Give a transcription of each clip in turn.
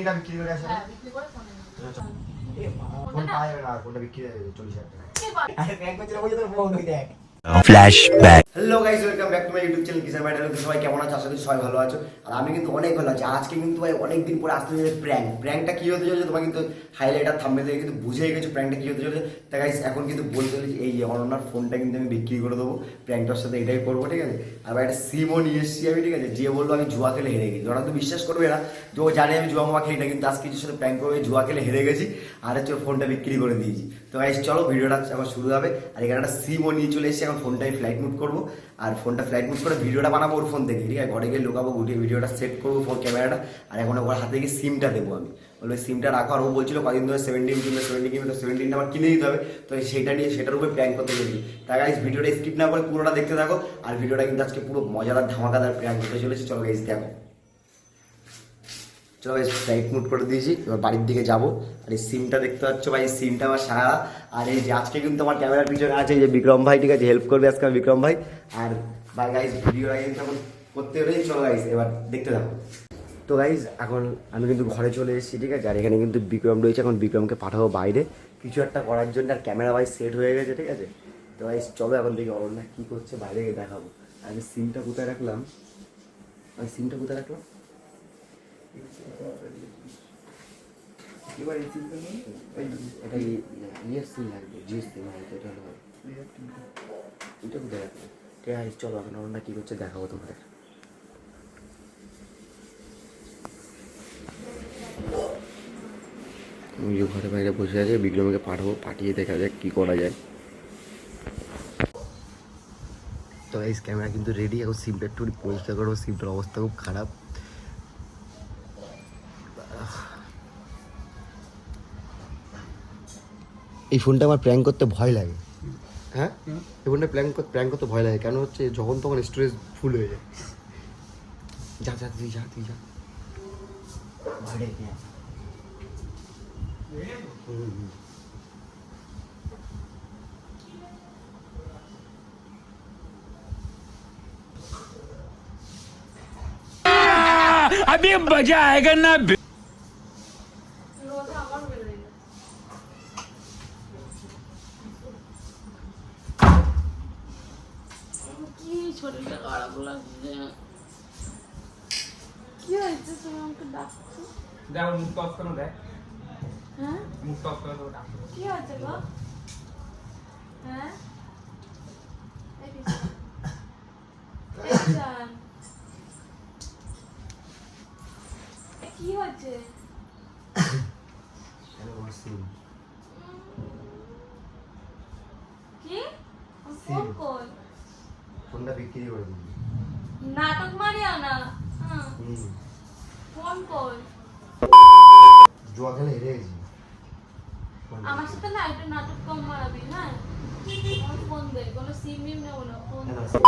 কিডনিটা বিক্রি করে আসে? হ্যাঁ পাওয়া যাবে না ফোনটা বিক্রি চল্লিশ হাজার টাকা Flashback. Hello guys welcome back to my YouTube channel কিসার ব্যাটার সবাই কেমন আছো? আশা করি সবাই ভালো আছো। আর আমি কিন্তু অনেক ভালো আছি। আজকে কিন্তু ভাই অনেক দিন পরে আসতে চলেছে প্র্যাঙ্ক প্র্যাঙ্কটা কি হতে চলেছে তোমার কিন্তু হাইলাইটার থাম্বে থেকে কিন্তু বুঝেই গেছো প্র্যাঙ্কটা কি হতে চলেছে। তা গাইস এখন কিন্তু বলতে চলেছি এই যে অনন্যার ফোনটা কিন্তু আমি বিক্রি করে দেবো। প্র্যাঙ্কটার সাথে এটাই করব, ঠিক আছে? আর ভাই একটা সিমও নিয়ে এসেছি আমি, ঠিক আছে? যে বলল আমি জুয়া খেলে হেরে গেছি। ওরা তো বিশ্বাস করবে না। যে ও জানে আমি জুয়া মামা খেলি না, কিন্তু আজকে কিছুর সাথে প্র্যাঙ্ক করে জুয়া খেলে হেরে গেছি। আর হচ্ছে ফোনটা বিক্রি করে দিয়েছি। তো গাইস চলো ভিডিওটা এখন শুরু হবে। আর এখানে একটা সিমও নিয়ে চলে এসেছি, এখন ফোনটা আমি ফ্লাইট মুড করব। আর ফোনটা ফ্লাইট মুড করে ভিডিওটা বানাবো ওর ফোন থেকে ঠিক আছে? ঘরে গিয়ে লোকাবো, গুটিয়ে ভিডিওটা সেট করব ফোন ক্যামেরাটা আর এখন ওর হাতে গিয়ে সিমটা দেবো আমি। বলবে সিমটা রাখো। আর ও বলছিল, কদিন ধরে সেভেন্টিন কিনবে সেভেন্টিন কিনবে সেভেন্টিনটা আমার কিনে দিতে হবে। তো সেটা নিয়ে, সেটার উপরে প্র্যাঙ্ক করতে চলি তাই গাইস ভিডিওটা স্কিপ না করে পুরোটা দেখতে থাকো। আর ভিডিওটা কিন্তু আজকে পুরো মজাদার, ধামাকাদার প্র্যাঙ্ক হতে চলেছে। চলো গাইস দেখো। চলো ভাই ফ্লাইট মুড করে দিয়েছি, এবার বাড়ির দিকে যাব। আর এই সিমটা দেখতে পাচ্ছ ভাই, এই সিমটা আমার সারা আর এই যে আজকে কিন্তু আমার ক্যামেরার পিছনে আছে যে বিক্রম ভাই, ঠিক আছে? হেল্প করবে আজকে আমার বিক্রম ভাই। আর ভাই গাইজ ভিডিও কিন্তু এখন করতে হলে চলো গাইজ এবার দেখতে থাকো। তো গাইজ এখন আমি কিন্তু ঘরে চলে এসেছি, ঠিক আছে? আর এখানে কিন্তু বিক্রম রয়েছে, এখন বিক্রমকে পাঠাবো বাইরে। কিছু একটা করার জন্য, আর ক্যামেরা ভাই সেট হয়ে গেছে, ঠিক আছে? তো গাইজ চলো এখন দেখি অরণ্যা কী করছে, বাইরে গিয়ে দেখাবো। আর আমি সিমটা কোথায় রাখলাম? আমি সিমটা কোথায় রাখলাম? এবার এই সিমটা এটা ইয়ে লাগবে এটা হলো এটা কোথায় রাখবে ঠিক চলো এখন অরণ্যা কী করছে দেখাবো তোমাদের ওই ঘরে বাইরে বসে আছে বিক্রমকে পাঠাবো পাঠিয়ে দেখা যাক কী করা যায় তো এই ক্যামেরা কিন্তু রেডি এখন সিমটা একটু পরিষ্কার করব সিমটার অবস্থা খুব খারাপ। এই ফোনটা আমার প্র্যাঙ্ক করতে ভয় লাগে হ্যাঁ এই ফোনটা প্র্যাঙ্ক প্র্যাঙ্ক করতে ভয় লাগে কেন হচ্ছে যখন তখন স্টোরেজ ফুল হয়ে যায় যা যা তুই যা তুই যা ঘরে গিয়ে হুম, হুম। अभी मजा आएगा ना কি হয়েছে কেন আমার সিম কি ফোন ফোনটা বিক্রি করে দিবি নাটক মারিও না হ্যাঁ ফোন কই জুয়া খেলে হেরে গেছি আমার সাথে না একটু নাটক কম মারাবি হ্যাঁ? ফোন দে কোনো সিম মিম নেব না ফোন কেন? দে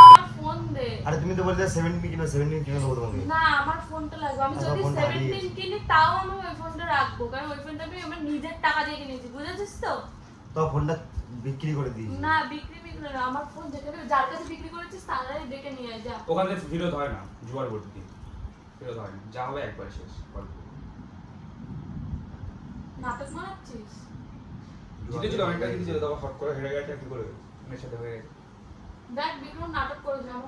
আমার ফোন দে বলতে সেভেন্টিন কিনো সেভেন্টিন কিনে দেবো তোমাকে না আমার ফোনটা লাগবে। আমি যদি হারিয়ে সেভেন্টিন গেছে। কিনি তাও আমি ওই ফোনটা রাখব। কারণ ওই ফোনটা আমি আমার নিজের টাকা দিয়ে কিনেছি বুঝেছিস তো? তো ফোনটা বিক্রি করে দিয়েছি। না বিক্রি বিক্রি না আমার ফোন যেখানে যার কাছে বিক্রি করেছিস তারাই ডেকে নিয়ে যা। ওখান ফিরত হয় না জুয়ার ভর্তি। দিয়ে ফিরত হয় না যা হবে একবার শেষ গল্প নাটক মারাচ্ছিস? জিতেছিল অনেকটা জিতেছিল তারপর হট করে হেরে গেছে কি করে? মেয়ের সাথে হয়ে গেছে। দেখ বিক্রম নাটক করেছে আমার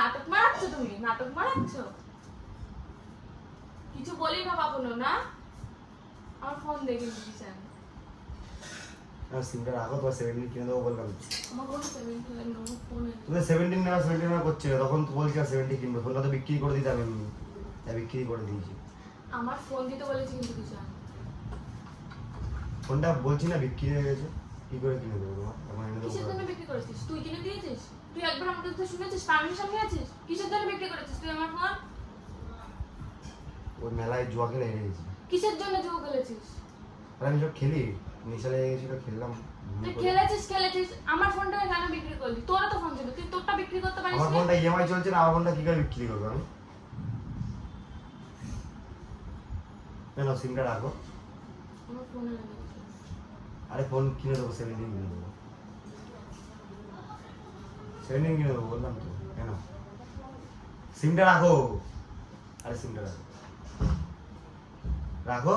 নাটক মারাচ্ছ তুমি? নাটক মারাচ্ছ? কিছু বলি না কখনো না? আমার ফোন দে কিন্তু আর সিমটা রাখো তোমার সেভেন্টিন কিনে দেবো বললাম। না, তুমি সেভেন্টিন নেওয়া সেভেন্টিন নেওয়া করছিলে তখন তো বলছি সেভেন্টি কিনবে। ফোনটা তো বিক্রি করে দিতে আমি তাই বিক্রি করে দিয়েছি। আমার ফোন দিতে বলেছি কিন্তু কিষান ফোনটা বলছি না বিক্রি হয়ে গেছে। কি করে কিনে দেবো তোমার? এখন এনে দেবো বিক্রি করেছিস? তুই কিনে দিয়েছিস? তুই একবার আমার কাছে শুনেছিস? পারমিশন নিয়েছিস কিসের জন্য বিক্রি করেছিস তুই আমার ফোন? ওই মেলায় জুয়া খেলে হেরে গেছি। কিসের জন্য জুয়ো খেলেছিস? আর আমি সব খেলি। নেশা লেগে গেছিল খেললাম। তুই খেলেছিস খেলেছিস। আমার ফোনটা কেন বিক্রি করলি? তোর তো ফোন ছিল। তুই তোরটা বিক্রি করতে পারিস আমার ফোনটা ইএমআই চলছে না আমার ফোনটা কি করে বিক্রি করব আমি? কেন সিমটা রাখো। আমার ফোনে আরে ফোন কিনে দেবো সেভেন্টিন কিনে দেবো। সেভেন্টিন কিনে দেবো বললাম তো কেন? সিমটা রাখো। আরে সিমটা রাখো। রাখো।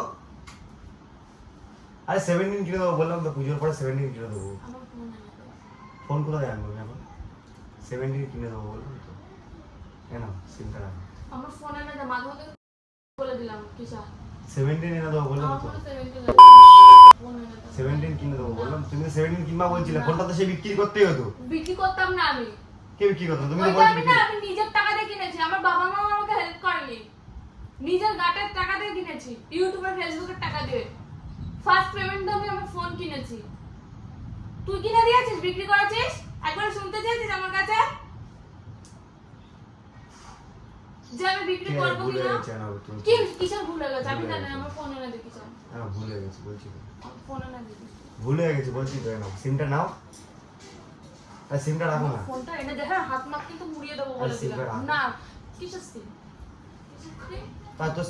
আরে সেভেন্টিন কিনে দেবো বললাম তো পুজোর পরে সেভেন্টিন কিনে দেবো। ফোনে কোথায় আনব এখন? সেভেন্টিন কিনে দেবো বললাম তো। কেন? সিমটা রাখো। আমার ফোনে না মাঝে বলে দিলাম কিসা? সেভেন্টিন এনে দেবো বললাম তো। সেভেন্টিন কিনে দেবো বললাম তুমি সেভেন্টিন কিনবা বলছিলে ফোনটা তো সে বিক্রি করতেই হতো। বিক্রি করতাম না আমি। কে বিক্রি করতো? তুমি তো ওইটা আমি বিক্রি না আমি নিজের টাকা দিয়ে কিনেছি আমার বাবা মা আমাকে হেল্প করেনি। নিজের গাটের টাকা দিয়ে কিনেছি ইউটিউব ফেসবুকের টাকা দিয়ে। ফার্স্ট পেমেন্ট আমি ফোন কিনেছি। তুই কিনে দিয়েছিস বিক্রি করেছিস? একবার শুনতে চেয়েছিস আমার কাছে? যে আমি বিক্রি করব কিনা? কি কিসের ভুল হয়ে গেছে? আমি জানি আমার ফোন এনে দেখি চাই হ্যাঁ ভুলে গেছি বলছি। তো ফোন এনে ভুলে গেছি বলছি তো নাও সিমটা নাও। আর সিমটা রাখো না। ফোনটা এনে দে হ্যাঁ হাত মাত কিন্তু মুড়িয়ে দেবো বলে দিলাম। না কিসের সিম? তার তো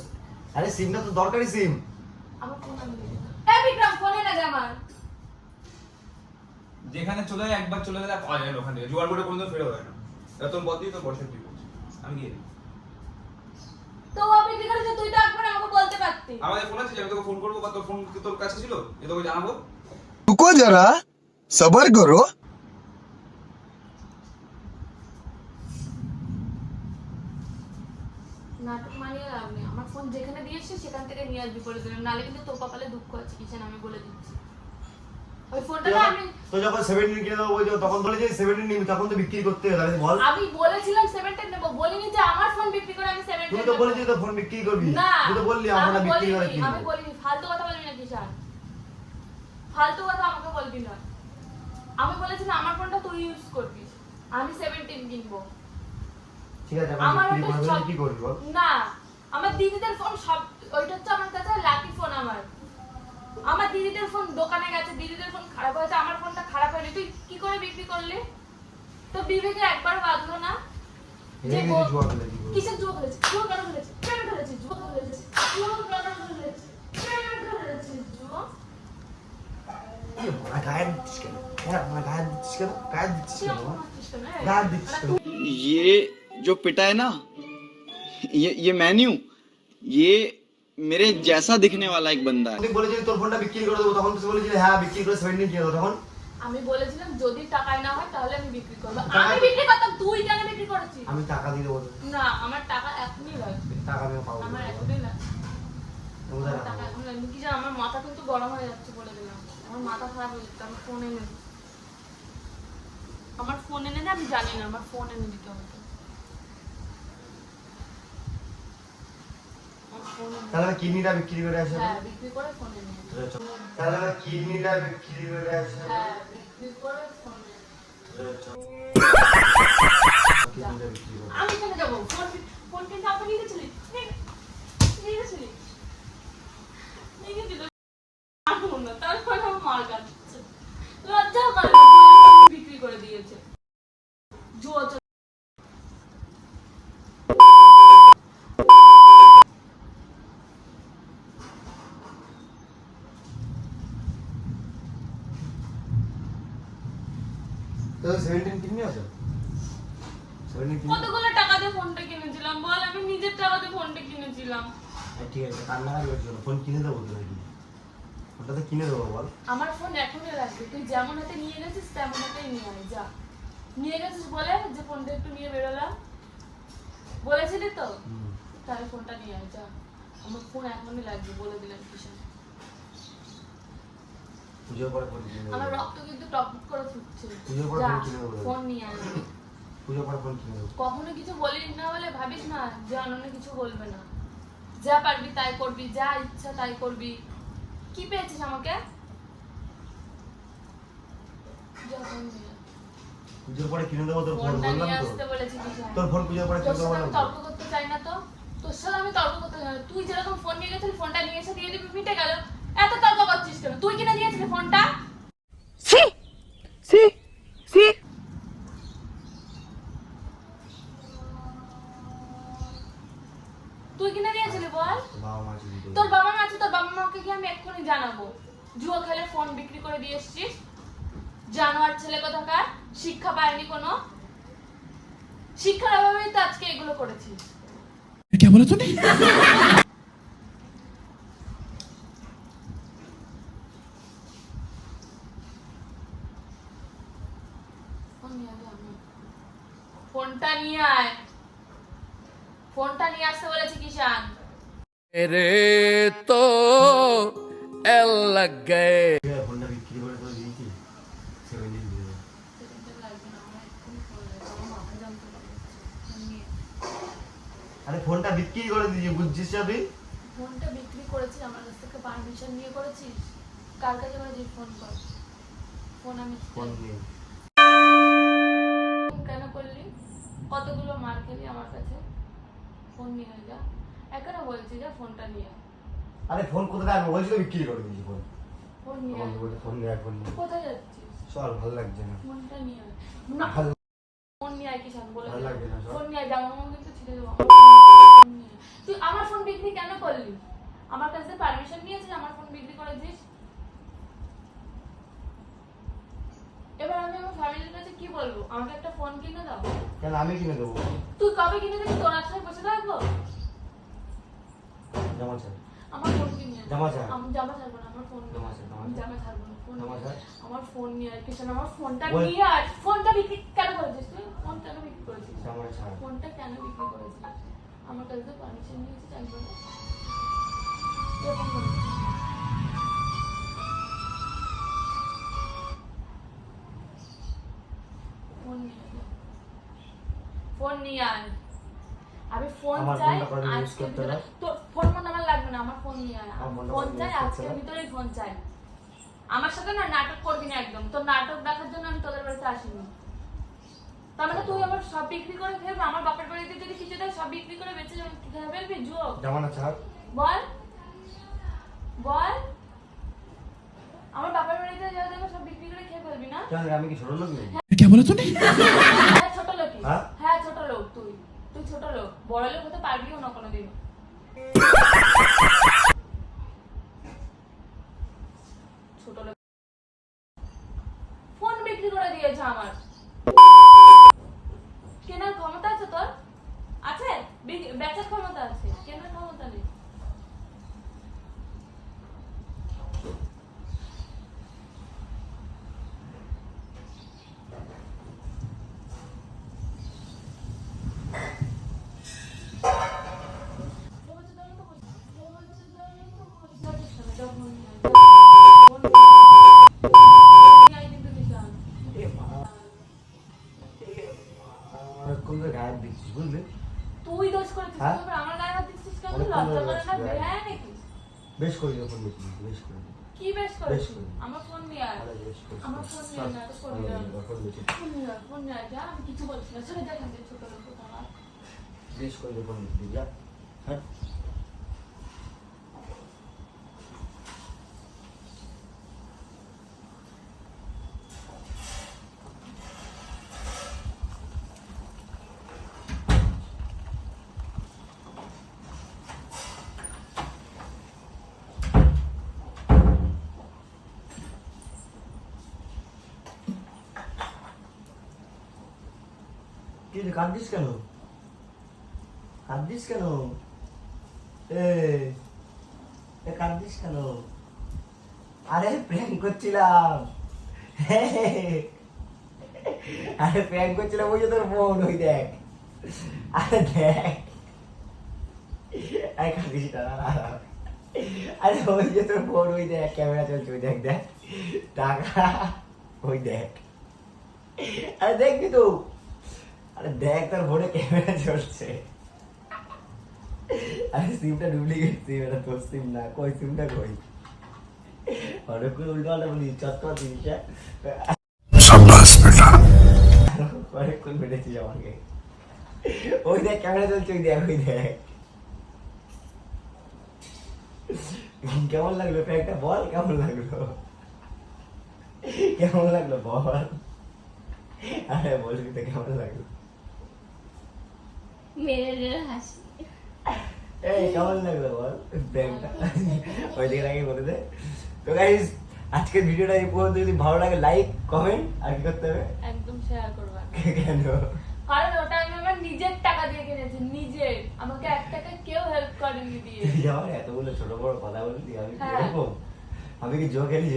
আরে সিমটা তো দরকারি সিম। আমার ফোন আমি দেখি এ বিক্রম ফোন এনে দে আমার। যেখানে চলে যায় একবার চলে গেলে আর পাওয়া যায় না ওখান থেকে। জোগাড় করে কোনো ফেরত হয় না। তোর বদ দিয়ে তোর বর্ষার তুই আমি গিয়ে। তো তো একবার যারা সবার করো। নাটক মানিয়ে লাভ নেই আমার ফোন যেখানে দিয়েছে সেখান থেকে নিয়ে আসবি বলে দিলাম। নালে কিন্তু তোর কপালে দুঃখ আছে কিচেন আমি বলে দিচ্ছি। তো যখন সেভেন্টিন কিনে দেবো বলছো তখন বলে যে সেভেন্টিন নিবি তখন তো বিক্রি করতে হবে তাহলে বল। আমি বলেছিলাম সেভেনটেন নেব বলিনি যে আমার ফোন বিক্রি করে আমি সেভেনটেন তুমি তো বলেছি তো ফোন বিক্রি করবি। না তুই তো বললি আমার আমি বিক্রি করে আমি বলিনি ফালতু কথা বলবি না কিষান ফালতু কথা আমাকে বলবি না। আমি বলেছিলাম আমার ফোনটা তুই ইউজ করবি। আমি সেভেন্টিন কিনবো। ঠিক আছে আমার কি করবি না আমার দিদিদের ফোন সব ওইটা হচ্ছে আমার কাছে লাকি ফোন আমার। আমার দিদিদের ফোন দোকানে গেছে দিদিদের ফোন খারাপ হয়েছে আমার ফোনটা খারাপ হয়নি তুই কি করে বিক্রি করলি তো বিবেকে একবার বাঁধলো না যে এই বউ- জুয়া খেলে কি করবি? কিসের জুয়া খেলেছে জুয়া কেন খেলেছে কেন খেলেছে জুয়া খেলেছে জুয়া কেন খেলেছে কেন খেলেছে জুয়া এই মারা গায়ে দিচ্ছিস কেন হ্যাঁ মারা গায়ে দিচ্ছিস কেন গায়ে দিচ্ছিস তুই কেন আমাকে মারছিস কেন, এই? গায়ে দিচ্ছিস কেন ये जो पिटा है ना ये ये मैं नहीं हूं ये মেরে জ্যাসা দেখনে ওয়ালা এক বান্দা তুমি বলেছিলে তোর ফোনটা বিক্রি করে দেবো। তখন তুমি বলেছিলে হ্যাঁ বিক্রি করে সেভেন দিয়ে দেবো। তখন? আমি বলেছিলাম যদি টাকাই না হয় তাহলে আমি বিক্রি করব। আমি বিক্রি করতাম তুই টাকা বিক্রি করেছিস? আমি টাকা দিয়ে দেবো না আমার টাকা এখনই লাগবে। টাকা আমি পাবো। আমার এখনই লাগবে। টাকা এখন লাগবে। কি জানো আমার মাথা কিন্তু গরম হয়ে যাচ্ছে বলে দিলাম। আমার মাথা খারাপ হয়ে যাচ্ছে আমার ফোন এনে আমার ফোন এনে আমি জানি না আমার ফোন এনে দিতে হবে। তাহলে আমি কিডনিটা বিক্রি করে আসে হ্যাঁ দে। তাহলে আমি কিডনিটা বিক্রি করে আসে হ্যাঁ করে আমি কেন যাব। ফোন ফোন কিন্তু আপনি নিয়ে আমি না তারপর আমার মার কাছে লজ্জা করে না, বউয়ের ফোন বিক্রি করে দিয়েছে জুয়া চল- তো সেভেন্টিন কিডনি আছে সেভেন্টিন কিডনি কতগুলো টাকা দিয়ে ফোনটা কিনেছিলাম? বল আমি নিজের টাকা দিয়ে ফোনটা কিনেছিলাম। ঠিক আছে কান্নাকাটি ফোন কিনে? দেবো তো ফোনটা তো কিনে দেবো বল। আমার ফোন এখনই লাগবে। তুই যেমন হাতে নিয়ে গেছিস তেমন হাতেই নিয়ে আয় যা। নিয়ে গেছিস বলে যে ফোনটা একটু নিয়ে বেরোলাম। বলেছিলি তো? তাহলে ফোনটা নিয়ে আয় যা। আমার ফোন এখনই লাগবে বলে দিলাম কিষান কিনে আমার রক্ত কিন্তু টপ করে কিনে দেবো। ফোন নিয়ে আয়। পুজোর পরে ফোন কিনে দেবো কখনো কিছু বলিস না বলে ভাবিস না যে অনন্য কিছু বলবে না। যা পারবি তাই করবি যা ইচ্ছা তাই করবি। কি পেয়েছিস আমাকে। পুজোর পরে কিনে দেবো তোর ফোন ফোনটা বললাম নিয়ে তো। আসতে বলেছি তোর ফোন পুজোর পরে কিনে দেবো সাথে আমি তর্ক করতে চাই না তো? তোর সাথে আমি তর্ক করতে না। তুই যেরকম ফোন নিয়ে গেছিলি ফোনটা নিয়ে এসে দিয়ে দিবি মিটে গেল এত তর্ক করছিস কেন তুই কিনে দিয়েছিলি ফোনটা তুই কিনে দিয়েছিলি বল বাবা মা চুরি করে তোর বাবা মা আছে তোর বাবা মাকে গিয়ে আমি এক্ষুনি জানাব জুয়ো খেলে ফোন বিক্রি করে দিয়ে এসছিস জানোয়ার ছেলে কোথাকার শিক্ষা পায়নি কোনো শিক্ষার অভাবেই তো আজকে এগুলো করেছিস ফোন নিয়ে আয় আমি। ফোনটা নিয়ে আয়। ফোনটা নিয়ে আসতে বলেছি কিষান ফোনটা বিক্রি করে তো দিয়েছি? দিন দিয়ে দেবো। আরে ফোনটা বিক্রি করে দিয়েছি বুঝছিস তুই ফোনটা বিক্রি করেছিস আমার কাছ থেকে পারমিশন নিয়ে করেছিস? কার কাছে ফোন কর? ফোন আমি ফোন নেই কতগুলো মার খেলি আমার কাছে? ফোন নিয়ে যা। এখনও বলছি যা ফোনটা নিয়ে। আরে ফোন কোথায় আমি বলছি তো বিক্রি করে দিয়েছি ফোন। ফোন নিয়ে আমার ফোন নিয়ে ফোন নিয়ে কোথায় যাচ্ছিস? চল ভালো লাগছে না। ফোনটা নিয়ে না ভালো ফোন নিয়ে আয় কিষান বলে ভালো লাগছে না, ফোন নিয়ে যাও মামা কিন্তু ছিঁড়ে দেবো। তুই আমার ফোন বিক্রি কেন করলি? আমার কাছে পারমিশন নিয়েছিস আমার ফোন বিক্রি করে করেছিস এবার আমি আমার ফ্যামিলির কাছে কি বলব? আমাকে একটা ফোন কিনে দাও। কেন আমি কিনে দেবো। তুই কবে কিনে দিবি? তোর আশায় বসে থাকব? জামা চাই আমার ফোন কিনে। জামা চাই। আমি জামা ছাড়বো না আমার ফোন জামা। চাই, জামা আমি জামা ছাড়বো না ফোন। আমার ফোন নিয়ে আয় কিষান আমার ফোনটা নিয়ে আর ফোনটা বিক্রি কেন করেছিস তুই? ফোন কেন বিক্রি করেছিস? জামা ছাড়। ফোনটা কেন বিক্রি করেছিস? আমার কাছে তো পারমিশন নিয়েছিস একবার ফোন নিয়ে আয়। আমি ফোন চাই করতে ভিতরে? তোর ফোন ফোন আমার লাগবে না আমার ফোন নিয়ে আয়। ফোন চাই আজকের ভিতরেই ফোন চাই। আমার সাথে না নাটক করবি না একদম। তোর নাটক দেখার জন্য আমি তোদের বাড়িতে আসিনি। তার মানে তুই আবার সব বিক্রি করে ফেলবি আমার বাপের বাড়িতে যদি কিছু দেয় সব বিক্রি করে বেঁচে যাবে খেয়ে ফেলবি জুয়ো জামাটা ছাড়। বল। বল। আমার বাপের বাড়িতে যা দেবে সব বিক্রি করে খেয়ে ফেলবি না? কেন আমি কি ছোট লোক নেই হ্যাঁ ছোট লোক হ্যাঁ? হ্যাঁ ছোট লোক তুই তুই ছোট লোক বড় লোক হতে পারবিও না কোনোদিন ছোট লোক ফোন বিক্রি করে দিয়েছে আমার কেনার ক্ষমতা আছে তোর আছে বিক- বেচার ক্ষমতা আছে কেনার ক্ষমতা নেই অনেকক্ষণ ধরে গায়ে হাত দিচ্ছিস বুঝলি তুই দোষ করেছিস হ্যাঁ? তুই আবার আমার গায়ে হাত দিচ্ছিস কেন অনেকক্ষণ লজ্জা ধরে করে না যাচ্ছি, বেহায় নাকি বেশ করি যখন ফোন বেশ করি কি বেশ করে। আমার ফোন নিয়ে আয়। আরে আমার ফোন নিয়ে না তো ফোন নিয়ে ফোন নিয়ে ফোন নিয়ে যা, আমি কিছু বলছি না। চলে যা ছোট লোক। বেশ করি যখন দেখি যা। হ্যাঁ। কি রে, কাঁদছিস কেন? কাঁদছিস কেন? এ কাঁদছিস কেন? আরে প্রেম করছিলাম। আরে প্রেম করছিলাম ওই তোর বোন ওই দেখ। আরে দেখ। আরে কাঁদিস। আরে ওই যে তোর বোন ওই দেখ ক্যামেরা চলছে ওই দেখ দেখ। টাকা ওই দেখ। আরে দেখবি তো আরে দেখ তার ভোরে ক্যামেরা চলছে। আরে সিমটা ডুপ্লিকেট সিম এটা তোর সিম না। কই সিমটা কই? অনেকগুলো উল্টো পাল্টা বলি চত্বর জিনিসটা হ্যাঁ? সাব্বাস বেটা। অনেকক্ষণ বেড়েছিস আমাকে। ওই দেখ ক্যামেরা চলছে ওই দেখ ওই দেখ। কেমন লাগল একটা বল কেমন লাগল? কেমন লাগল বল? আরে বলবি তো কেমন লাগল? মেরে মেরে হাসি। এই কেমন লাগল বল? ওই দিকে বলে দে। তো আজকের ভিডিওটা এই পর্যন্ত। যদি ভালো লাগে লাইক কমেন্ট আর কি করতে হবে? একদম শেয়ার করবা। কেন? কারণ ওটা আমি আমার নিজের টাকা দিয়ে কিনেছি নিজের। আমাকে এক টাকা কেউ হেল্প করেনি দিয়ে। আমার এতগুলো ছোট বড় কথা বললি আমি হ্যাঁ। কীরকম আমি কি জো খেলি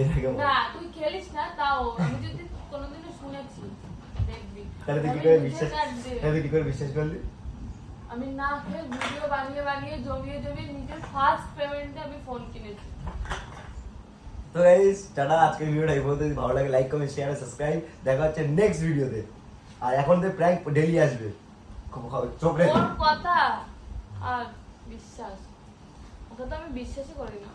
না তুই খেলিস না তাও। আমি যদি কোনোদিনও শুনেছি দেখবি। তাহলে তুই কি করে বিশ্বাস তাহলে তুই কি করে বিশ্বাস করলি? আমি না খেয়ে ভিডিও বানিয়ে বানিয়ে জমিয়ে জমিয়ে নিজের ফার্স্ট পেমেন্টে আমি ফোন কিনেছি। তো গাইস টাটা আজকের ভিডিওটা এই পর্যন্ত ভালো লাগে লাইক কমেন্ট শেয়ার আর সাবস্ক্রাইব দেখা হচ্ছে নেক্সট ভিডিওতে আর এখন তো প্র্যাঙ্ক ডেলি আসবে। খুব- খুব- চোখ রেখে। কথা? আর বিশ্বাস। ওকে তো আমি বিশ্বাসই করি না।